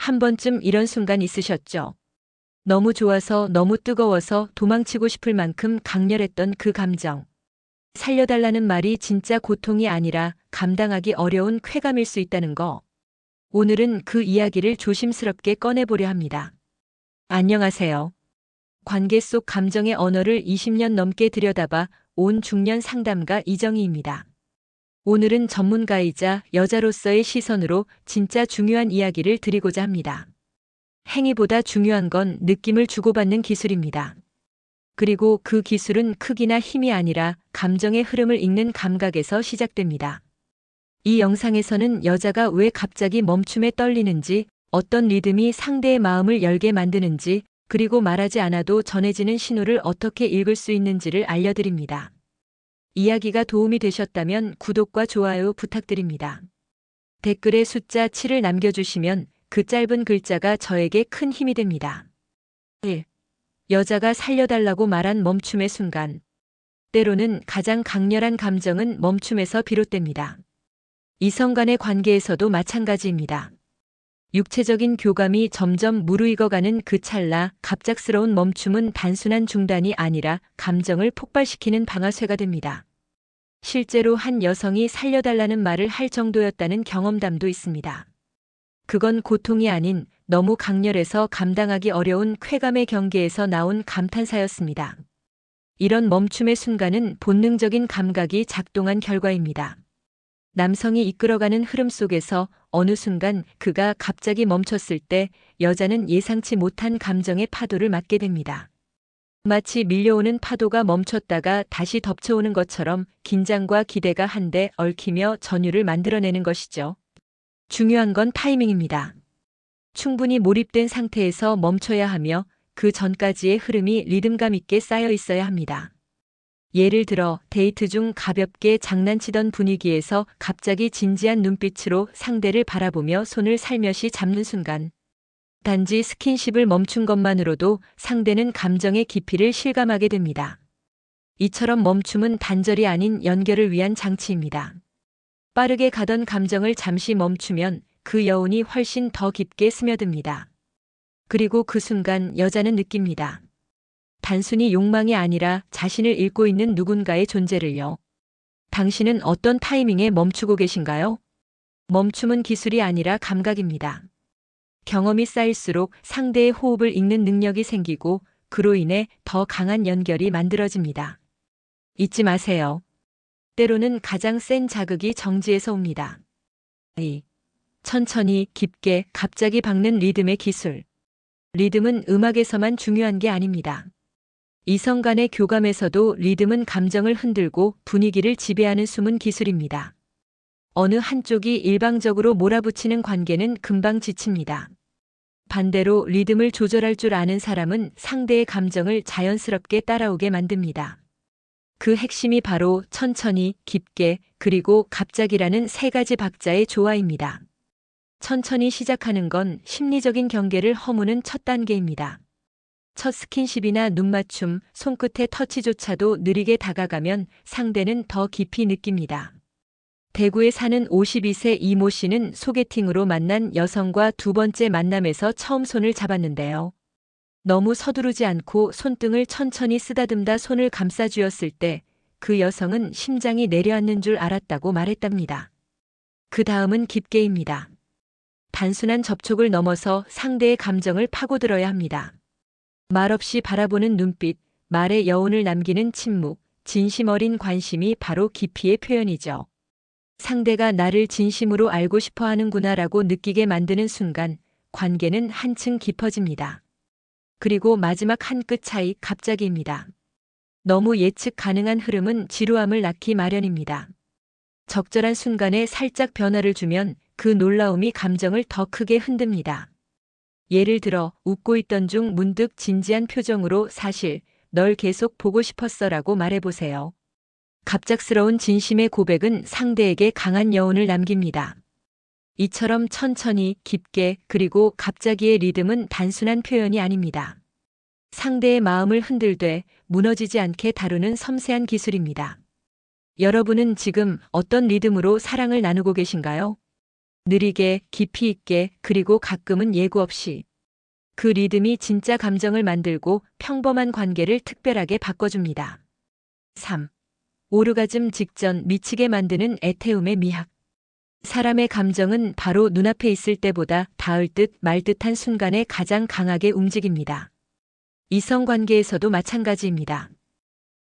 한 번쯤 이런 순간 있으셨죠? 너무 좋아서 너무 뜨거워서 도망치고 싶을 만큼 강렬했던 그 감정. 살려달라는 말이 진짜 고통이 아니라 감당하기 어려운 쾌감일 수 있다는 거. 오늘은 그 이야기를 조심스럽게 꺼내보려 합니다. 안녕하세요. 관계 속 감정의 언어를 20년 넘게 들여다봐 온 중년 상담가 이정희입니다. 오늘은 전문가이자 여자로서의 시선으로 진짜 중요한 이야기를 드리고자 합니다. 행위보다 중요한 건 느낌을 주고받는 기술입니다. 그리고 그 기술은 크기나 힘이 아니라 감정의 흐름을 읽는 감각에서 시작됩니다. 이 영상에서는 여자가 왜 갑자기 멈춤에 떨리는지, 어떤 리듬이 상대의 마음을 열게 만드는지, 그리고 말하지 않아도 전해지는 신호를 어떻게 읽을 수 있는지를 알려드립니다. 이야기가 도움이 되셨다면 구독과 좋아요 부탁드립니다. 댓글에 숫자 7을 남겨주시면 그 짧은 글자가 저에게 큰 힘이 됩니다. 1. 여자가 살려달라고 말한 멈춤의 순간. 때로는 가장 강렬한 감정은 멈춤에서 비롯됩니다. 이성 간의 관계에서도 마찬가지입니다. 육체적인 교감이 점점 무르익어가는 그 찰나 갑작스러운 멈춤은 단순한 중단이 아니라 감정을 폭발시키는 방아쇠가 됩니다. 실제로 한 여성이 살려달라는 말을 할 정도였다는 경험담도 있습니다. 그건 고통이 아닌 너무 강렬해서 감당하기 어려운 쾌감의 경계에서 나온 감탄사였습니다. 이런 멈춤의 순간은 본능적인 감각이 작동한 결과입니다. 남성이 이끌어가는 흐름 속에서 어느 순간 그가 갑자기 멈췄을 때 여자는 예상치 못한 감정의 파도를 맞게 됩니다. 마치 밀려오는 파도가 멈췄다가 다시 덮쳐오는 것처럼 긴장과 기대가 한데 얽히며 전율을 만들어내는 것이죠. 중요한 건 타이밍입니다. 충분히 몰입된 상태에서 멈춰야 하며 그 전까지의 흐름이 리듬감 있게 쌓여 있어야 합니다. 예를 들어 데이트 중 가볍게 장난치던 분위기에서 갑자기 진지한 눈빛으로 상대를 바라보며 손을 살며시 잡는 순간 단지 스킨십을 멈춘 것만으로도 상대는 감정의 깊이를 실감하게 됩니다. 이처럼 멈춤은 단절이 아닌 연결을 위한 장치입니다. 빠르게 가던 감정을 잠시 멈추면 그 여운이 훨씬 더 깊게 스며듭니다. 그리고 그 순간 여자는 느낍니다. 단순히 욕망이 아니라 자신을 잃고 있는 누군가의 존재를요. 당신은 어떤 타이밍에 멈추고 계신가요? 멈춤은 기술이 아니라 감각입니다. 경험이 쌓일수록 상대의 호흡을 읽는 능력이 생기고 그로 인해 더 강한 연결이 만들어집니다. 잊지 마세요. 때로는 가장 센 자극이 정지에서 옵니다. 2. 천천히 깊게 갑자기 박는 리듬의 기술. 리듬은 음악에서만 중요한 게 아닙니다. 이성 간의 교감에서도 리듬은 감정을 흔들고 분위기를 지배하는 숨은 기술입니다. 어느 한쪽이 일방적으로 몰아붙이는 관계는 금방 지칩니다. 반대로 리듬을 조절할 줄 아는 사람은 상대의 감정을 자연스럽게 따라오게 만듭니다. 그 핵심이 바로 천천히, 깊게, 그리고 갑자기라는 세 가지 박자의 조화입니다. 천천히 시작하는 건 심리적인 경계를 허무는 첫 단계입니다. 첫 스킨십이나 눈맞춤, 손끝의 터치조차도 느리게 다가가면 상대는 더 깊이 느낍니다. 대구에 사는 52세 이모 씨는 소개팅으로 만난 여성과 두 번째 만남에서 처음 손을 잡았는데요. 너무 서두르지 않고 손등을 천천히 쓰다듬다 손을 감싸주었을 때 그 여성은 심장이 내려앉는 줄 알았다고 말했답니다. 그 다음은 깊게입니다. 단순한 접촉을 넘어서 상대의 감정을 파고들어야 합니다. 말없이 바라보는 눈빛, 말의 여운을 남기는 침묵, 진심 어린 관심이 바로 깊이의 표현이죠. 상대가 나를 진심으로 알고 싶어 하는구나라고 느끼게 만드는 순간 관계는 한층 깊어집니다. 그리고 마지막 한 끗 차이 갑자기입니다. 너무 예측 가능한 흐름은 지루함을 낳기 마련입니다. 적절한 순간에 살짝 변화를 주면 그 놀라움이 감정을 더 크게 흔듭니다. 예를 들어 웃고 있던 중 문득 진지한 표정으로 사실 널 계속 보고 싶었어라고 말해보세요. 갑작스러운 진심의 고백은 상대에게 강한 여운을 남깁니다. 이처럼 천천히 깊게 그리고 갑자기의 리듬은 단순한 표현이 아닙니다. 상대의 마음을 흔들되 무너지지 않게 다루는 섬세한 기술입니다. 여러분은 지금 어떤 리듬으로 사랑을 나누고 계신가요? 느리게, 깊이 있게, 그리고 가끔은 예고 없이. 그 리듬이 진짜 감정을 만들고 평범한 관계를 특별하게 바꿔줍니다. 3. 오르가즘 직전 미치게 만드는 에테움의 미학. 사람의 감정은 바로 눈앞에 있을 때보다 닿을 듯 말 듯한 순간에 가장 강하게 움직입니다. 이성 관계에서도 마찬가지입니다.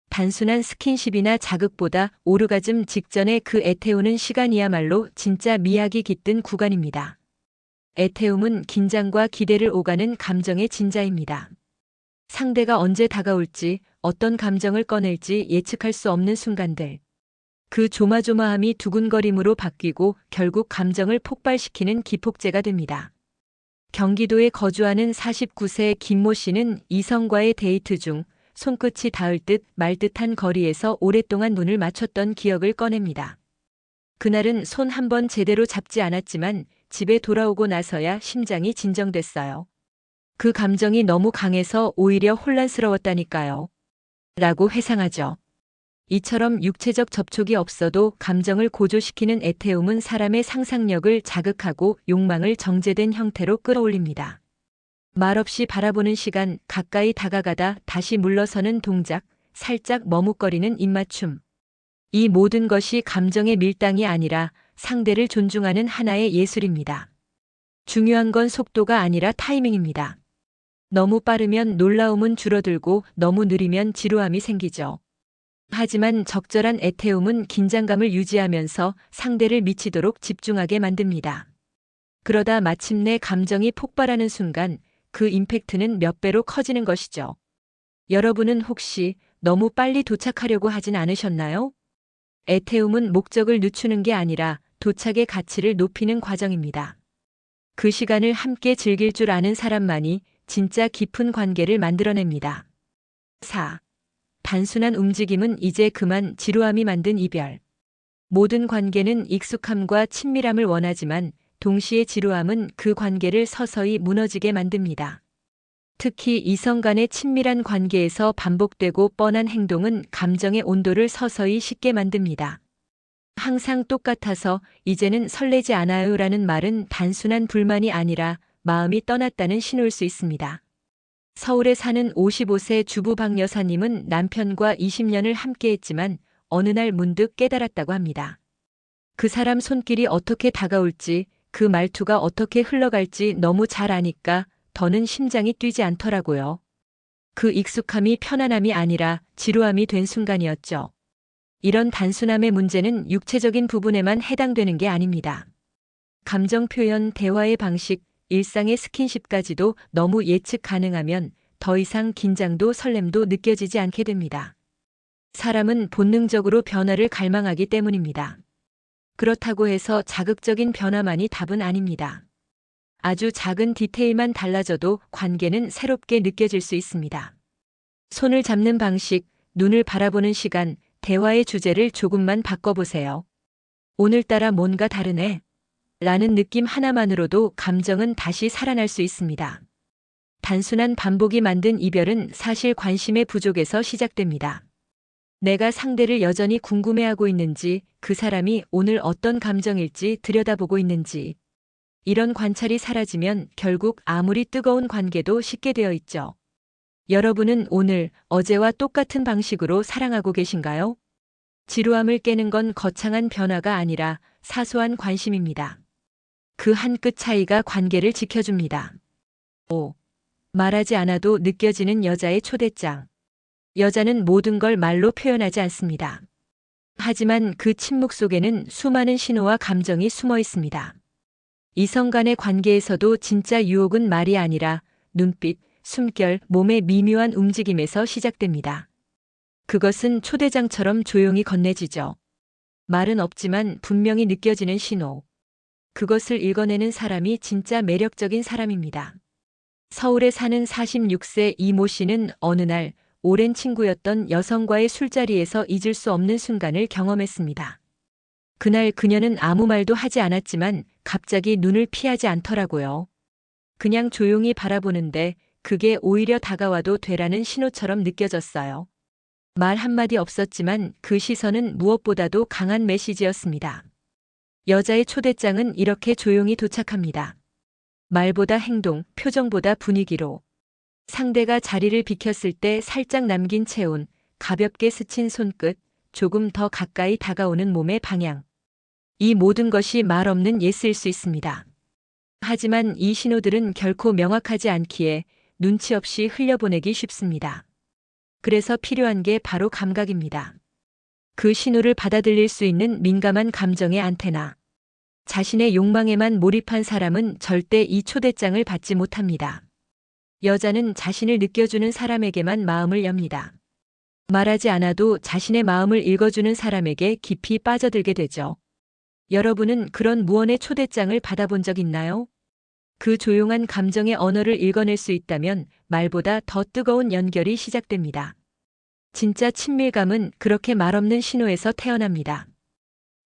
단순한 스킨십이나 자극보다 오르가즘 직전에 그 애태우는 시간이야말로 진짜 미학이 깃든 구간입니다. 애태움은 긴장과 기대를 오가는 감정의 진자입니다. 상대가 언제 다가올지 어떤 감정을 꺼낼지 예측할 수 없는 순간들. 그 조마조마함이 두근거림으로 바뀌고 결국 감정을 폭발시키는 기폭제가 됩니다. 경기도에 거주하는 49세 김모 씨는 이성과의 데이트 중 손끝이 닿을 듯 말 듯한 거리에서 오랫동안 눈을 맞췄던 기억을 꺼냅니다. 그날은 손 한 번 제대로 잡지 않았지만 집에 돌아오고 나서야 심장이 진정됐어요. 그 감정이 너무 강해서 오히려 혼란스러웠다니까요. 라고 회상하죠. 이처럼 육체적 접촉이 없어도 감정을 고조시키는 에테움은 사람의 상상력을 자극하고 욕망을 정제된 형태로 끌어올립니다. 말없이 바라보는 시간, 가까이 다가가다 다시 물러서는 동작, 살짝 머뭇거리는 입맞춤. 이 모든 것이 감정의 밀당이 아니라 상대를 존중하는 하나의 예술입니다. 중요한 건 속도가 아니라 타이밍입니다. 너무 빠르면 놀라움은 줄어들고 너무 느리면 지루함이 생기죠. 하지만 적절한 애태움은 긴장감을 유지하면서 상대를 미치도록 집중하게 만듭니다. 그러다 마침내 감정이 폭발하는 순간 그 임팩트는 몇 배로 커지는 것이죠. 여러분은 혹시 너무 빨리 도착하려고 하진 않으셨나요? 애태움은 목적을 늦추는 게 아니라 도착의 가치를 높이는 과정입니다. 그 시간을 함께 즐길 줄 아는 사람만이 진짜 깊은 관계를 만들어냅니다. 4. 단순한 움직임은 이제 그만 지루함이 만든 이별. 모든 관계는 익숙함과 친밀함을 원하지만 동시에 지루함은 그 관계를 서서히 무너지게 만듭니다. 특히 이성 간의 친밀한 관계에서 반복되고 뻔한 행동은 감정의 온도를 서서히 식게 만듭니다. 항상 똑같아서 이제는 설레지 않아요 라는 말은 단순한 불만이 아니라 마음이 떠났다는 신호일 수 있습니다. 서울에 사는 55세 주부 박 여사님은 남편과 20년을 함께 했지만 어느 날 문득 깨달았다고 합니다. 그 사람 손길이 어떻게 다가올지 그 말투가 어떻게 흘러갈지 너무 잘 아니까 더는 심장이 뛰지 않더라고요. 그 익숙함이 편안함이 아니라 지루함이 된 순간이었죠. 이런 단순함의 문제는 육체적인 부분에만 해당되는 게 아닙니다. 감정 표현, 대화의 방식, 일상의 스킨십까지도 너무 예측 가능하면 더 이상 긴장도 설렘도 느껴지지 않게 됩니다. 사람은 본능적으로 변화를 갈망하기 때문입니다. 그렇다고 해서 자극적인 변화만이 답은 아닙니다. 아주 작은 디테일만 달라져도 관계는 새롭게 느껴질 수 있습니다. 손을 잡는 방식, 눈을 바라보는 시간, 대화의 주제를 조금만 바꿔보세요. 오늘따라 뭔가 다르네. 라는 느낌 하나만으로도 감정은 다시 살아날 수 있습니다. 단순한 반복이 만든 이별은 사실 관심의 부족에서 시작됩니다. 내가 상대를 여전히 궁금해하고 있는지, 그 사람이 오늘 어떤 감정일지 들여다보고 있는지. 이런 관찰이 사라지면 결국 아무리 뜨거운 관계도 식게 되어 있죠. 여러분은 오늘 어제와 똑같은 방식으로 사랑하고 계신가요? 지루함을 깨는 건 거창한 변화가 아니라 사소한 관심입니다. 그 한 끗 차이가 관계를 지켜줍니다. 5. 말하지 않아도 느껴지는 여자의 초대장. 여자는 모든 걸 말로 표현하지 않습니다. 하지만 그 침묵 속에는 수많은 신호와 감정이 숨어 있습니다. 이성 간의 관계에서도 진짜 유혹은 말이 아니라 눈빛, 숨결, 몸의 미묘한 움직임에서 시작됩니다. 그것은 초대장처럼 조용히 건네지죠. 말은 없지만 분명히 느껴지는 신호. 그것을 읽어내는 사람이 진짜 매력적인 사람입니다. 서울에 사는 46세 이모 씨는 어느 날 오랜 친구였던 여성과의 술자리에서 잊을 수 없는 순간을 경험했습니다. 그날 그녀는 아무 말도 하지 않았지만 갑자기 눈을 피하지 않더라고요. 그냥 조용히 바라보는데 그게 오히려 다가와도 되라는 신호처럼 느껴졌어요. 말 한마디 없었지만 그 시선은 무엇보다도 강한 메시지였습니다. 여자의 초대장은 이렇게 조용히 도착합니다. 말보다 행동, 표정보다 분위기로. 상대가 자리를 비켰을 때 살짝 남긴 체온, 가볍게 스친 손끝, 조금 더 가까이 다가오는 몸의 방향. 이 모든 것이 말 없는 예스일 수 있습니다. 하지만 이 신호들은 결코 명확하지 않기에 눈치 없이 흘려보내기 쉽습니다. 그래서 필요한 게 바로 감각입니다. 그 신호를 받아들일 수 있는 민감한 감정의 안테나. 자신의 욕망에만 몰입한 사람은 절대 이 초대장을 받지 못합니다. 여자는 자신을 느껴주는 사람에게만 마음을 엽니다. 말하지 않아도 자신의 마음을 읽어주는 사람에게 깊이 빠져들게 되죠. 여러분은 그런 무언의 초대장을 받아본 적 있나요? 그 조용한 감정의 언어를 읽어낼 수 있다면 말보다 더 뜨거운 연결이 시작됩니다. 진짜 친밀감은 그렇게 말없는 신호에서 태어납니다.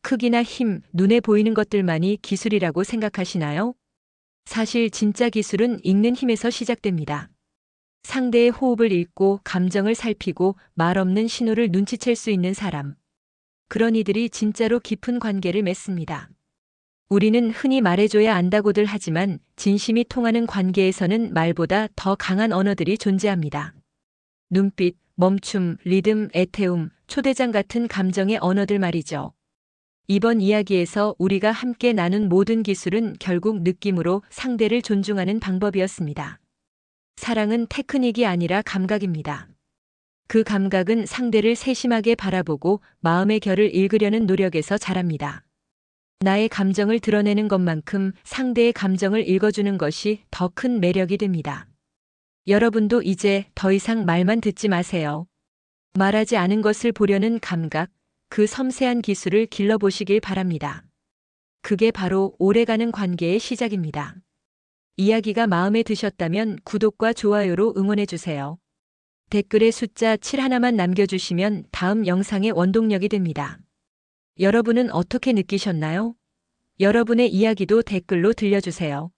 크기나 힘, 눈에 보이는 것들만이 기술이라고 생각하시나요? 사실 진짜 기술은 읽는 힘에서 시작됩니다. 상대의 호흡을 읽고 감정을 살피고 말 없는 신호를 눈치챌 수 있는 사람. 그런 이들이 진짜로 깊은 관계를 맺습니다. 우리는 흔히 말해줘야 안다고들 하지만 진심이 통하는 관계에서는 말보다 더 강한 언어들이 존재합니다. 눈빛, 멈춤, 리듬, 애태움, 초대장 같은 감정의 언어들 말이죠. 이번 이야기에서 우리가 함께 나눈 모든 기술은 결국 느낌으로 상대를 존중하는 방법이었습니다. 사랑은 테크닉이 아니라 감각입니다. 그 감각은 상대를 세심하게 바라보고 마음의 결을 읽으려는 노력에서 자랍니다. 나의 감정을 드러내는 것만큼 상대의 감정을 읽어주는 것이 더 큰 매력이 됩니다. 여러분도 이제 더 이상 말만 듣지 마세요. 말하지 않은 것을 보려는 감각, 그 섬세한 기술을 길러보시길 바랍니다. 그게 바로 오래가는 관계의 시작입니다. 이야기가 마음에 드셨다면 구독과 좋아요로 응원해주세요. 댓글에 숫자 7 하나만 남겨주시면 다음 영상의 원동력이 됩니다. 여러분은 어떻게 느끼셨나요? 여러분의 이야기도 댓글로 들려주세요.